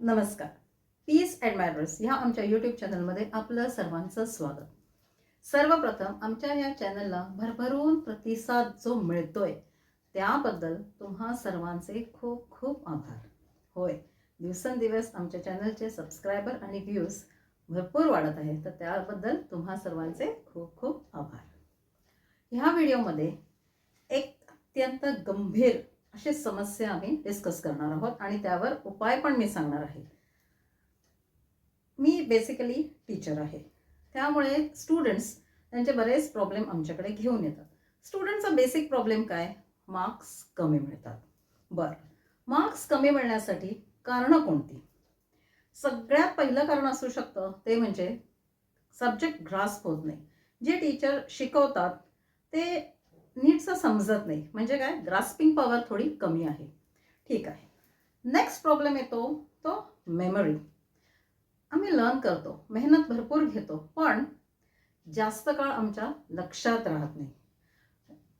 नमस्कार. पीस ॲडमायरर्स ह्या आमच्या यूट्यूब चॅनलमध्ये आपलं सर्वांचं स्वागत. सर्वप्रथम आमच्या या चॅनलला भरभरून प्रतिसाद जो मिळतोय त्याबद्दल तुम्हा सर्वांचे खूप खूप आभार. होय दिवसेंदिवस आमच्या चॅनलचे सबस्क्रायबर आणि व्ह्यूज भरपूर वाढत आहे तर त्याबद्दल तुम्हा सर्वांचे खूप खूप आभार. ह्या व्हिडिओमध्ये एक अत्यंत गंभीर अशी समस्या आम्ही डिस्कस करणार आहोत आणि त्यावर उपाय पण मी सांगणार आहे. मी बेसिकली टीचर आहे. त्यामुळे स्टुडंट्स त्यांचे बरेच प्रॉब्लेम आमच्याकडे घेऊन येतात. स्टुडंटचा बेसिक प्रॉब्लेम काय? मार्क्स कमी मिळतात. बरं. मार्क्स कमी मिळण्यासाठी कारणं कोणती? सगळ्यात पहिलं कारण असू शकतं ते म्हणजे सब्जेक्ट ग्रास्प होत नाही. जे टीचर शिकवतात ते नीटचं समजत नाही. म्हणजे काय? ग्रास्पिंग पॉवर थोडी कमी आहे. ठीक आहे. नेक्स्ट प्रॉब्लेम येतो तो मेमरी आम्ही लर्न करतो. मेहनत भरपूर घेतो. पण जास्त काळ आमच्या लक्षात राहत नाही.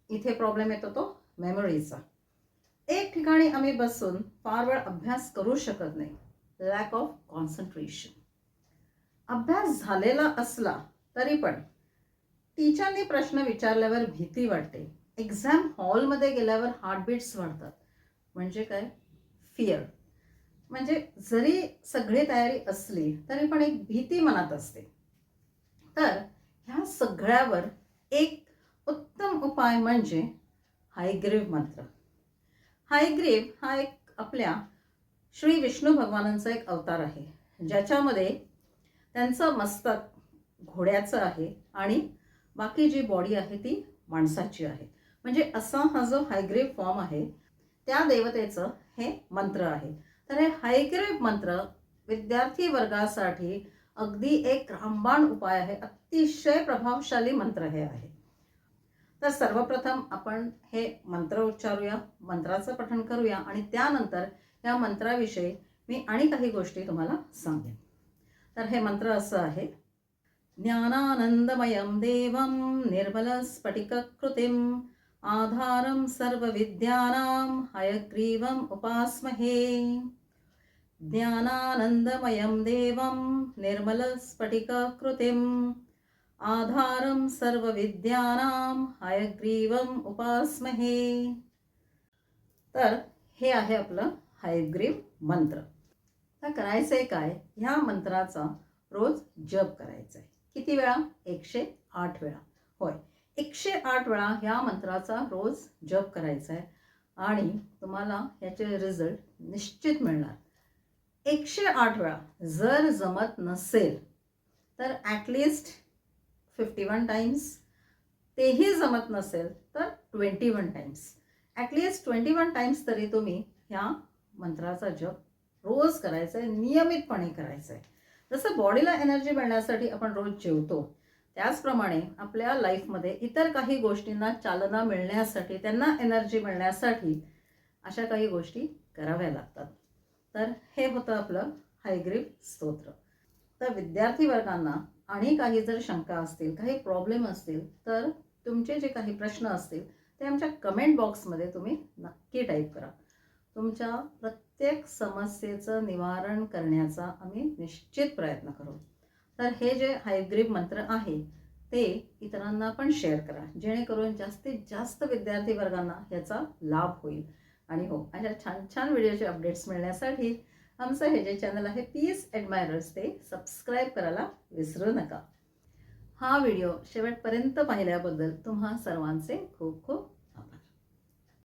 इथे प्रॉब्लेम येतो तो मेमरीचा एक ठिकाणी आम्ही बसून फार वेळ अभ्यास करू शकत नाही. लॅक ऑफ कॉन्सन्ट्रेशन अभ्यास झालेला असला तरी पण टीचरने प्रश्न विचारल्यावर भीती वाटते. एक्झाम हॉलमध्ये गेल्यावर हार्टबीट्स वाढतात. म्हणजे काय? फिअर म्हणजे जरी सगळी तयारी असली तरी पण एक भीती मनात असते. तर ह्या सगळ्यावर एक उत्तम उपाय म्हणजे हायग्रीव मंत्र. हायग्रीव हा एक आपल्या श्री विष्णू भगवानांचा एक अवतार आहे. ज्याच्यामध्ये त्यांचं मस्तक घोड्याचं आहे आणि बाकी जी बॉडी आहे ती माणसाची आहे. म्हणजे असा हा जो हायग्रेव फॉर्म आहे त्या देवतेचं हे मंत्र आहे. तर हे हायग्रेव मंत्र विद्यार्थी वर्गासाठी अगदी एक रामबाण उपाय आहे अतिशय प्रभावशाली मंत्र हे आहे. तर सर्वप्रथम आपण हे मंत्र उच्चारूया मंत्राचं पठण करूया आणि त्यानंतर या मंत्राविषयी मी आणि काही गोष्टी तुम्हाला सांगेन. तर हे मंत्र असं आहे ज्ञानानन्दमयं देवं निर्मलस्फटिककृतिम् आधारं सर्वविद्यानां हयग्रीवम् उपास्महे। ज्ञानानन्दमयं देवं निर्मलस्फटिककृतिम् आधारं सर्वविद्यानां हयग्रीवम् उपास्महे। तर हे आहे आपलं हयग्रीव मंत्र. तर आहे काय? ह्या मंत्राचा रोज जप करायचा आहे किती वेळा? एकशे आठ वेळा. होय. एकशे आठ वेळा ह्या मंत्राचा रोज जप करायचा आहे आणि तुम्हाला ह्याचे रिझल्ट निश्चित मिळणार. एकशे आठ वेळा जर जमत नसेल तर ॲटलिस्ट फिफ्टी वन टाईम्स तेही जमत नसेल तर twenty one times at least twenty one times तरी तुम्ही ह्या मंत्राचा जप रोज करायचा आहे नियमितपणे करायचा आहे जसं बॉडीला एनर्जी मिळण्यासाठी आपण रोज जेवतो त्याचप्रमाणे आपल्या लाईफमध्ये इतर काही गोष्टींना चालना मिळण्यासाठी त्यांना एनर्जी मिळण्यासाठी अशा काही गोष्टी कराव्या लागतात. तर हे होतं आपलं हायग्रीव स्तोत्र. तर विद्यार्थी वर्गांना आणि काही जर शंका असतील काही प्रॉब्लेम असतील तर तुमचे जे काही प्रश्न असतील ते आमच्या कमेंट बॉक्समध्ये तुम्ही नक्की टाईप करा. तुमच्या प्रत्येक समस्येचं निवारण करण्याचा आम्ही निश्चित प्रयत्न करू. तर हे जे हायग्रीप मंत्र आहे ते इतरांना पण शेअर करा. जेणेकरून जास्तीत जास्त विद्यार्थी वर्गांना याचा लाभ होईल. आणि हो अशा छान छान व्हिडिओचे अपडेट्स मिळण्यासाठी आमचं हे जे चॅनल आहे पीस ॲडमायरर्स ते सबस्क्राईब करायला विसरू नका. हा व्हिडिओ शेवटपर्यंत पाहिल्याबद्दल तुम्हा सर्वांचे खूप खूप